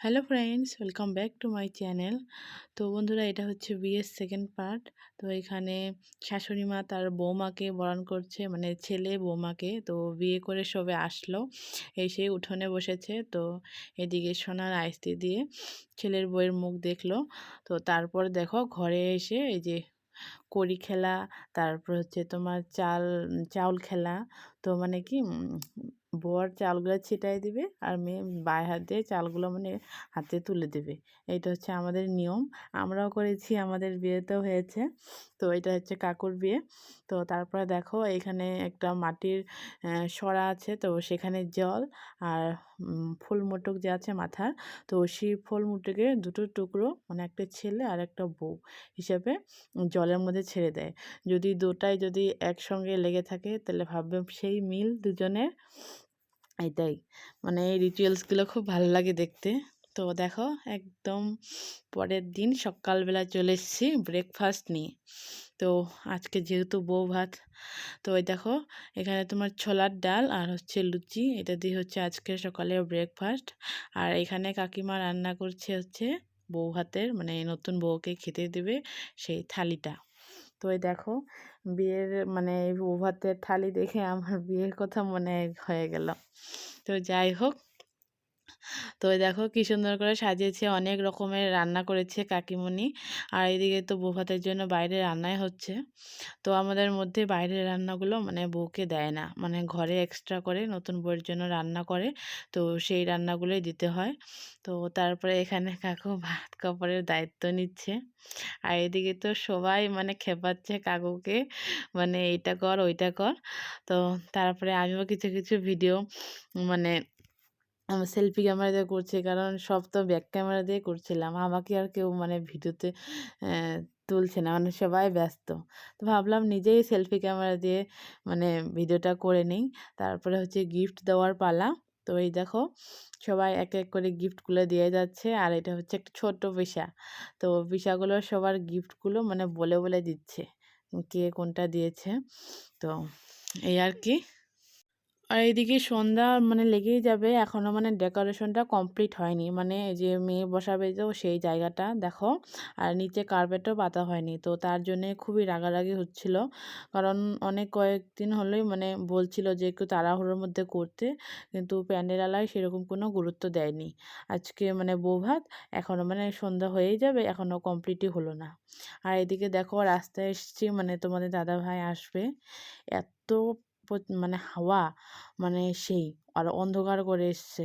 Hello friends welcome back to my channel তো বন্ধুরা, এটা হচ্ছে বিয়ের সেকেন্ড পার্ট তো এখানে শাশুড়ি মা তার বৌমাকে বরণ করছে মানে ছেলে বৌমাকে। তো বিয়ে করে সবে আসলো, এসে উঠোনে বসেছে। তো এদিকে সোনার আইসতি দিয়ে ছেলের বইয়ের মুখ দেখল। তো তারপর দেখো ঘরে এসে এই যে কড়ি খেলা, তারপর হচ্ছে তোমার চাল, চাউল খেলা। তো মানে কি বর চালগুলো ছিটাই দিবে আর মেয়ে হাত দিয়ে চালগুলো মানে হাতে তুলে দেবে। এটা হচ্ছে আমাদের নিয়ম। আমরাও করেছি, আমাদের বিয়েতেও হয়েছে। তো এটা হচ্ছে কাকুর বিয়ে। তো তারপরে দেখো এখানে একটা মাটির সরা আছে, তো সেখানে জল আর ফুল মুটুক যে আছে মাথার তো সেই ফুল মুটুকে দুটো টুকরো মানে একটা ছেলে আর একটা বউ হিসাবে জলের মধ্যে ছেড়ে দেয়। যদি দুটাই যদি একসঙ্গে লেগে থাকে তাহলে ভাববে সেই মিল দুজনের। এটাই। মানে এই রিচুয়ালসগুলো খুব ভালো লাগে দেখতে। তো দেখো, একদম পরের দিন সকালবেলা চলে এসেছি ব্রেকফাস্ট নিয়ে। তো আজকে যেহেতু বউ ভাত, তো ওই দেখো, এখানে তোমার ছোলার ডাল আর হচ্ছে লুচি, এটা দিয়ে হচ্ছে আজকে সকালে ব্রেকফাস্ট আর এখানে কাকিমা রান্না করছে হচ্ছে বউ ভাতের মানে নতুন বউকে খেতে দেবে সেই থালিটা। তো ওই দেখো বিয়ের মানে এই থালি দেখে আমার বিয়ের কথা মনে হয়ে গেল। তো যাই হোক তো দেখো কি সুন্দর করে সাজিয়েছে, অনেক রকমের রান্না করেছে কাকিমণি আর এদিকে তো বউ ভাতের জন্য বাইরে রান্নাই হচ্ছে। তো আমাদের মধ্যে বাইরের রান্নাগুলো মানে বউকে দেয় না মানে ঘরে এক্সট্রা করে নতুন বউয়ের জন্য রান্না করে, তো সেই রান্নাগুলোই দিতে হয়। তো তারপরে এখানে কাকু ভাত কাপড়ের দায়িত্ব নিচ্ছে। আর এদিকে তো সবাই মানে খেপাচ্ছে কাকুকে মানে এইটা কর, ওইটা কর। তো তারপরে আমিও কিছু কিছু ভিডিও মানে সেলফি ক্যামেরা দিয়ে করছি। কারণ সব তো ব্যাক ক্যামেরা দিয়ে করছিলাম। আমাকে আর কেউ মানে ভিডিওতে তুলছে না। মানে সবাই ব্যস্ত। তো ভাবলাম নিজেই সেলফি ক্যামেরা দিয়ে মানে ভিডিওটা করে নিই। তারপরে হচ্ছে গিফট দেওয়ার পালা। তো এই দেখো, সবাই এক এক করে গিফটগুলো দিয়ে যাচ্ছে। আর এটা হচ্ছে একটা ছোট্ট পিসা তো পিসাগুলো সবার গিফটগুলো মানে বলে বলে দিচ্ছে। কে কোনটা দিয়েছে। তো এই আর কি। আর এইদিকে সন্ধ্যা মানে লেগেই যাবে। এখনও মানে ডেকোরেশনটা কমপ্লিট হয়নি। মানে যে মেয়ে বসাবে তো সেই জায়গাটা, দেখো। আর নিচে কার্পেটও পাতা হয়নি। তো তার জন্যে খুবই রাগারাগি হচ্ছিল। কারণ অনেক কয়েকদিন হলেই মানে বলছিল যে একটু তাড়াহুড়োর মধ্যে করতে। কিন্তু প্যান্ডেলালায় সেরকম কোনো গুরুত্ব দেয়নি। আজকে মানে বৌভাত এখনও মানে সন্ধ্যা হয়েই যাবে এখনও কমপ্লিটই হলো না। আর এদিকে দেখো, রাস্তায় এসছি মানে তোমাদের দাদা ভাই আসবে। এত মানে হাওয়া মানে সেই আর অন্ধকার করে এসছে।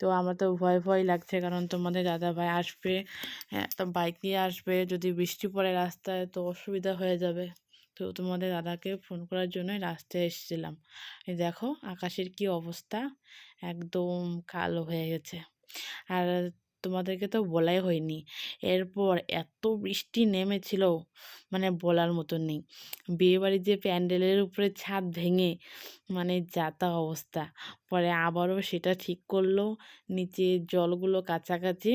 তো আমার তো ভয় ভয় লাগছে কারণ তোমাদের দাদা ভাই আসবে হ্যাঁ তো বাইক নিয়ে আসবে, যদি বৃষ্টি পড়ে রাস্তায় তো অসুবিধা হয়ে যাবে। তো তোমাদের দাদাকে ফোন করার জন্যই রাস্তায় এসেছিলাম। দেখো আকাশের কি অবস্থা, একদম কালো হয়ে গেছে। আর তোমাদেরকে তো বলাই হয়নি। এরপর এত বৃষ্টি নেমেছিল মানে বলার মতন নেই। বিয়েবাড়ির যে প্যান্ডেলের উপরে ছাদ ভেঙে মানে যাতা অবস্থা। পরে আবারও সেটা ঠিক করল, নিচে জলগুলো কাছাকাছি।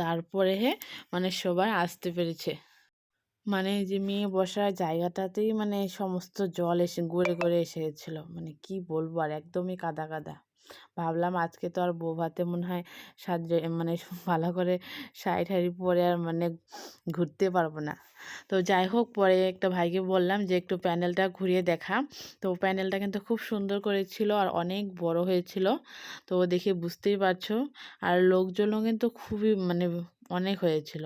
তারপরে মানে সবাই আসতে পেরেছে। মানে যে মেয়ে বসার জায়গাটাতেই মানে সমস্ত জল এসে, গড়ে গড়ে এসেছিল মানে কি বলব আর, একদমই কাদা কাদা। ভাবলাম আজকে তো আর বউ ভাতে মনে হয় সাজে মানে ভালো করে শাড়ি ঠাড়ি পরে আর মানে ঘুরতে পারব না। তো যাই হোক, পরে একটা ভাইকে বললাম যে একটু প্যান্ডেলটা ঘুরিয়ে দেখা। তো প্যান্ডেলটা কিন্তু খুব সুন্দর করেছিল আর অনেক বড় হয়েছিল। তো দেখে বুঝতেই পারছ। আর লোকজনও কিন্তু খুবই মানে অনেক হয়েছিল।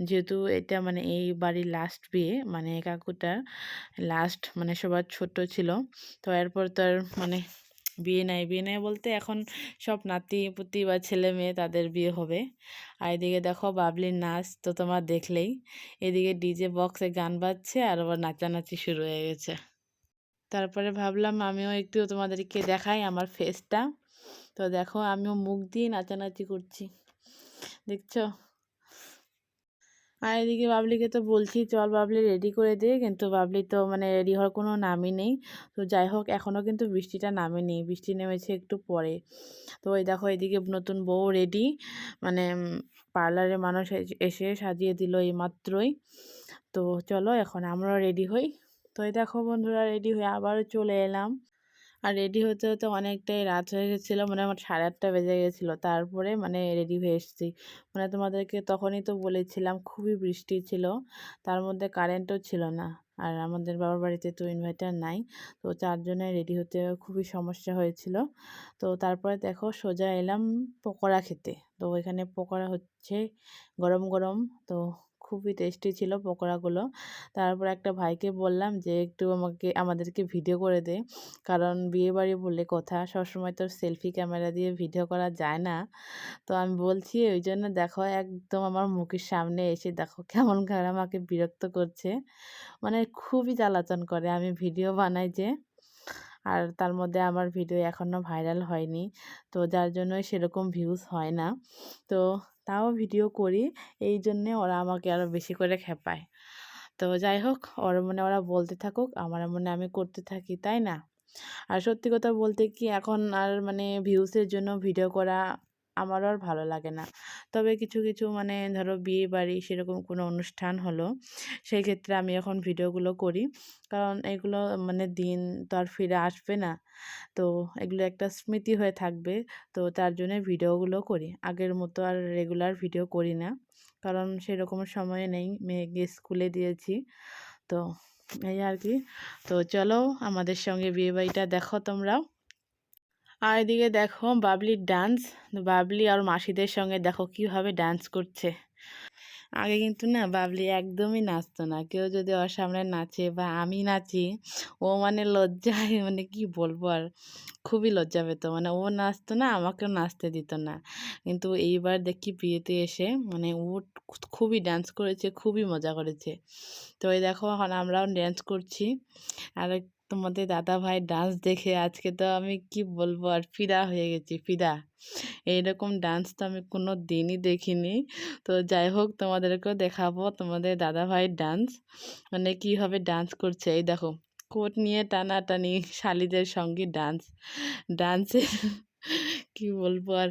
যেহেতু এটা মানে এই বাড়ির লাস্ট বিয়ে মানে কাকুটার লাস্ট মানে সবার ছোট ছিল। তো এরপর তো আর মানে বিয়ে নাই বিয়ে নাই বলতে এখন সব নাতি পুতি বা ছেলে মেয়ে তাদের বিয়ে হবে। আর এদিকে দেখো বাবলির নাচ তো তোমার দেখলেই। এদিকে ডিজে বক্সে গান বাজছে আর আবার নাচানাচি শুরু হয়ে গেছে। তারপরে ভাবলাম আমিও একটু তোমাদেরকে দেখাই আমার ফেসটা তো দেখো আমিও মুখ দিয়ে নাচানাচি করছি। দেখছ? আর এদিকে বাবলিকে তো বলছি, চল বাবলি রেডি করে দে। কিন্তু বাবলি তো মানে রেডি হওয়ার কোনো নামই নেই। তো যাই হোক, এখনও কিন্তু বৃষ্টিটা নামেনি বৃষ্টি নেমেছে একটু পরে। তো ওই দেখো, এদিকে নতুন বউ রেডি মানে পার্লারে মানুষ এসে সাজিয়ে দিল এই মাত্রই। তো চলো, এখন আমরাও রেডি হই। তো এই দেখো বন্ধুরা রেডি হয়ে আবারও চলে এলাম। আর রেডি হতে হতে অনেকটাই রাত হয়ে গেছিল। মানে আমার সাড়ে আটটা বেজে গেছিল। তারপরে মানে রেডি হয়ে এসেছি। মানে তোমাদেরকে তখনই তো বলেছিলাম, খুবই বৃষ্টি ছিল। তার মধ্যে কারেন্টও ছিল না। আর আমাদের বাবার বাড়িতে তো ইনভার্টার নাই। তো চারজনে রেডি হতে খুবই সমস্যা হয়েছিল। তো তারপরে দেখো, সোজা এলাম পকোড়া খেতে। তো ওইখানে পকোড়া হচ্ছে গরম গরম। তো খুবই টেস্টি ছিল পকোড়াগুলো। তারপর একটা ভাইকে বললাম যে, একটু আমাকে, আমাদেরকে ভিডিও করে দে। কারণ বিয়েবাড়ি বলে কথা, সবসময় তো সেলফি ক্যামেরা দিয়ে ভিডিও করা যায় না। তো আমি বলছি, ওই জন্য দেখো, একদম আমার মুখের সামনে এসে দেখো কেমন করে আমাকে বিরক্ত করছে। মানে খুবই জ্বালাতন করে। আমি ভিডিও বানাই যে, আর তার মধ্যে আমার ভিডিও এখনও ভাইরাল হয়নি। তো যার জন্য সেরকম ভিউজ হয় না। তো তাও ভিডিও করি। এই জন্যে ওরা আমাকে আরও বেশি করে খেপায়। তো যাই হোক, ওর মনে ওরা বলতে থাকুক, আমার মনে আমি করতে থাকি, তাই না? আর সত্যি কথা বলতে কি, এখন আর মানে ভিউসের জন্য ভিডিও করা আমারও আর ভালো লাগে না। তবে কিছু কিছু মানে ধরো বিয়ে বাড়ি সেরকম কোনো অনুষ্ঠান হলো, সেই ক্ষেত্রে আমি এখন ভিডিওগুলো করি। কারণ এগুলো মানে দিন তো আর ফিরে আসবে না। তো এগুলো একটা স্মৃতি হয়ে থাকবে। তো তার জন্য ভিডিওগুলো করি। আগের মতো আর রেগুলার ভিডিও করি না। কারণ সেরকম সময় নেই। মেয়েকে স্কুলে দিয়েছি। তো এই আর কি। তো চলো আমাদের সঙ্গে বিয়েবাড়িটা দেখো তোমরাও। আর এদিকে দেখো বাবলির ডান্স বাবলি আর মাসিদের সঙ্গে দেখো কীভাবে ডান্স করছে। আগে কিন্তু না বাবলি একদমই নাচতো না, কেউ যদি ওর সামনে নাচে বা আমি নাচি, ও মানে লজ্জায় মানে কি বলব আর, খুবই লজ্জা পেত। মানে ও নাচতো না, আমাকেও নাচতে দিত না। কিন্তু এইবার দেখি বিয়েতে এসে মানে ও খুবই ডান্স করেছে, খুবই মজা করেছে। তো এই দেখো, এখন আমরাও ড্যান্স করছি। আর তোমাদের দাদা ভাই ডান্স দেখে আজকে তো আমি কি বলব, আর ফিদা হয়ে গেছি, ফিদা। এইরকম ডান্স তো আমি কোনো দিনই দেখিনি। তো যাই হোক, তোমাদেরকেও দেখাবো তোমাদের দাদা ভাইয়ের ডান্স মানে কীভাবে ডান্স করছে। এই দেখো, কোট নিয়ে টানাটানি শালিদের সঙ্গে ডান্স ডান্সের কি বলব আর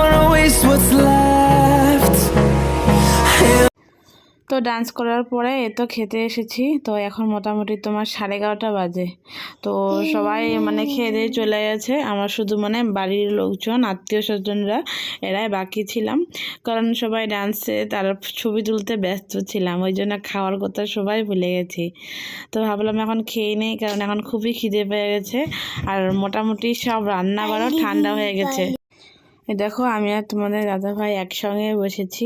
তো ডান্স করার পরে এ তো খেতে এসেছি। তো এখন মোটামুটি তোমার সাড়ে এগারোটা বাজে। তো সবাই মানে খেয়ে দিয়ে চলে গেছে। আমার শুধু মানে বাড়ির লোকজন, আত্মীয় স্বজনরা, এরাই বাকি ছিলাম। কারণ সবাই ডান্সে তার ছবি তুলতে ব্যস্ত ছিলাম। ওই জন্য খাওয়ার কথা সবাই ভুলে গেছি। তো ভাবলাম এখন খেয়ে নেই, কারণ এখন খুবই খিদে পেয়ে গেছে। আর মোটামুটি সব রান্না বাড়াও ঠান্ডা হয়ে গেছে। দেখো, আমি আর তোমাদের দাদা ভাই একসঙ্গে বসেছি।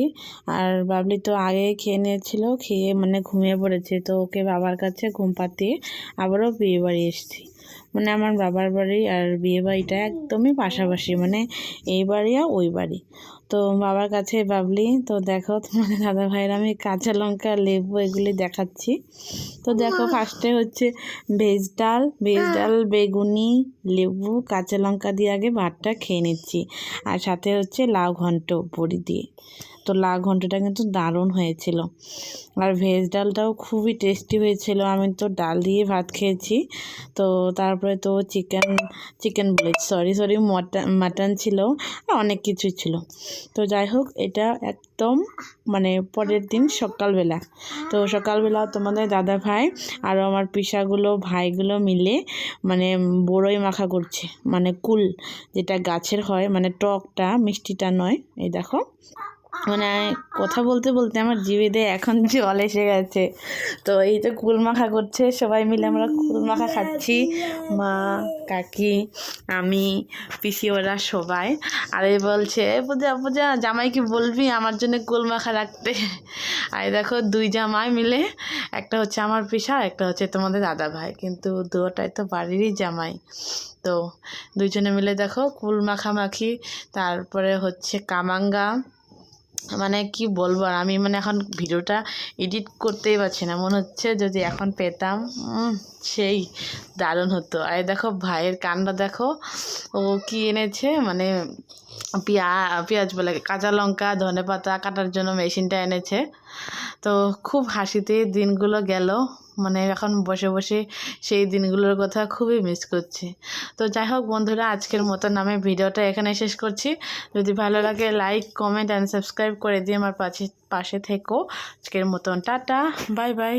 আর বাবলি তো আগে খেয়ে নিয়েছিল, খেয়ে মানে ঘুমিয়ে পড়েছে। তো ওকে বাবার কাছে ঘুম পাতিয়ে আবারও বিয়ে বাড়ি এসেছি। মানে আমার বাবার বাড়ি আর বিয়ে বাড়িটা একদমই পাশাপাশি মানে এই বাড়ি আর ওই বাড়ি। তো বাবার কাছে বাবলি তো দেখো তোমাদের দাদা ভাইয়ের আমি কাঁচা লঙ্কা লেবু এগুলি দেখাচ্ছি। তো দেখো ফার্স্টে হচ্ছে ভেজ ডাল ভেজ ডাল বেগুনি লেবু কাঁচা লঙ্কা দিয়ে আগে ভাতটা খেয়ে নিচ্ছি। আর সাথে হচ্ছে লাউ ঘন্ট বড়ি দিয়ে। তো লাউ ঘন্টটা কিন্তু দারুণ হয়েছিল। আর ভেজ ডালটাও খুবই টেস্টি হয়েছিল। আমি তো ডাল দিয়ে ভাত খেয়েছি। তো তারপরে তো চিকেন চিকেন বলে সরি সরি মটন মাটন ছিল আর অনেক কিছু ছিল। তো যাই হোক এটা একদম মানে পরের দিন সকালবেলা। তো সকালবেলা তোমাদের দাদা ভাই আর আমার পিসাগুলো, ভাইগুলো মিলে মানে বড়ই মাখা করছে। মানে কুল যেটা গাছের হয় মানে টকটা, মিষ্টিটা নয়, এই দেখো। মানে কথা বলতে বলতে আমার জিভে এখন জল এসে গেছে। তো এই তো কুল মাখা করছে, সবাই মিলে আমরা কুল মাখা খাচ্ছি। মা, কাকি, আমি, পিসি, ওরা সবাই। আর এই বলছে, "এ পূজা পূজা, জামাইকে বলবি আমার জন্য কুল মাখা রাখতে। আর দেখো, দুই জামাই মিলে, একটা হচ্ছে আমার পিসা, একটা হচ্ছে তোমাদের দাদা ভাই। কিন্তু দুটাই তো বাড়িরই জামাই। তো দুইজনে মিলে দেখো কুল মাখামাখি তারপরে হচ্ছে কামাঙ্গা মানে কি বলব? আর আমি মানে এখন ভিডিওটা এডিট করতেই পারছি না। মনে হচ্ছে যদি এখন পেতাম সেই দারুণ হতো। আর দেখো, ভাইয়ের কান্না দেখো। ও কি এনেছে? মানে পেঁয়া পেঁয়াজ বলে কাঁচা লঙ্কা, ধনে পাতা কাটার জন্য মেশিনটা এনেছে। তো খুব হাসিতে দিনগুলো গেল। মানে এখন বসে বসে সেই দিনগুলোর কথা খুবই মিস করছি। তো যাই হোক বন্ধুরা, আজকের মতন নামে ভিডিওটা এখানে শেষ করছি। যদি ভালো লাগে লাইক কমেন্ট অ্যান্ড সাবস্ক্রাইব করে দিয়ে আমার পাশে পাশে থেকো। আজকের মতন টাটা বাই বাই